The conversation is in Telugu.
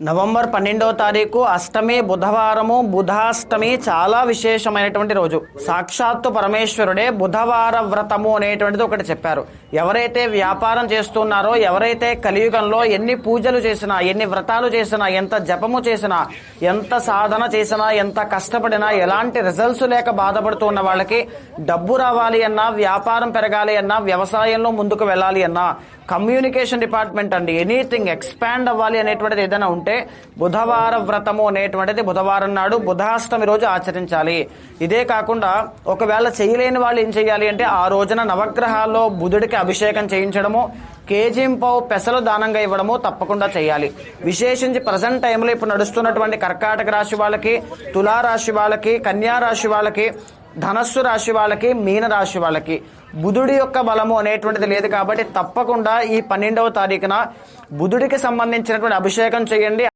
నవంబర్ పన్నెండవ తారీఖు అష్టమి బుధవారము బుధాష్టమి చాలా విశేషమైనటువంటి రోజు. సాక్షాత్తు పరమేశ్వరుడే బుధవార వ్రతము అనేటువంటిది ఒకటి చెప్పారు. ఎవరైతే వ్యాపారం చేస్తున్నారో ఎవరైతే కలియుగంలో ఎన్ని పూజలు చేసినా ఎన్ని వ్రతాలు చేసినా ఎంత జపము చేసినా ఎంత సాధన చేసినా ఎంత కష్టపడినా ఎలాంటి రిజల్ట్స్ లేక బాధపడుతున్న వాళ్ళకి డబ్బు రావాలి అన్నా వ్యాపారం పెరగాలి అన్నా వ్యవసాయంలో ముందుకు వెళ్ళాలి అన్నా కమ్యూనికేషన్ డిపార్ట్మెంట్ అండి ఎనీథింగ్ ఎక్స్పాండ్ అవ్వాలి అనేటువంటిది ఏదైనా ఉంటే బుధవార వ్రతము అనేటువంటిది బుధవారం నాడు బుధాష్టమి రోజు ఆచరించాలి. ఇదే కాకుండా ఒకవేళ చేయలేని వాళ్ళు ఏం చేయాలి అంటే ఆ రోజున నవగ్రహాల్లో బుధుడికి అభిషేకం చేయించడము కేజీంపావు పెసలు దానంగా ఇవ్వడము తప్పకుండా చేయాలి. విశేషించి ప్రజెంట్ టైంలో ఇప్పుడు నడుస్తున్నటువంటి కర్కాటక రాశి వాళ్ళకి తులారాశి వాళ్ళకి కన్యా రాశి వాళ్ళకి ధనస్సు రాశి వాళ్ళకి మీన రాశి వాళ్ళకి. బుధుడి యొక్క బలము అనేటువంటిది లేదు కాబట్టి తప్పకుండా ఈ పన్నెండవ తారీఖున బుధుడికి సంబంధించినటువంటి అభిషేకం చేయండి.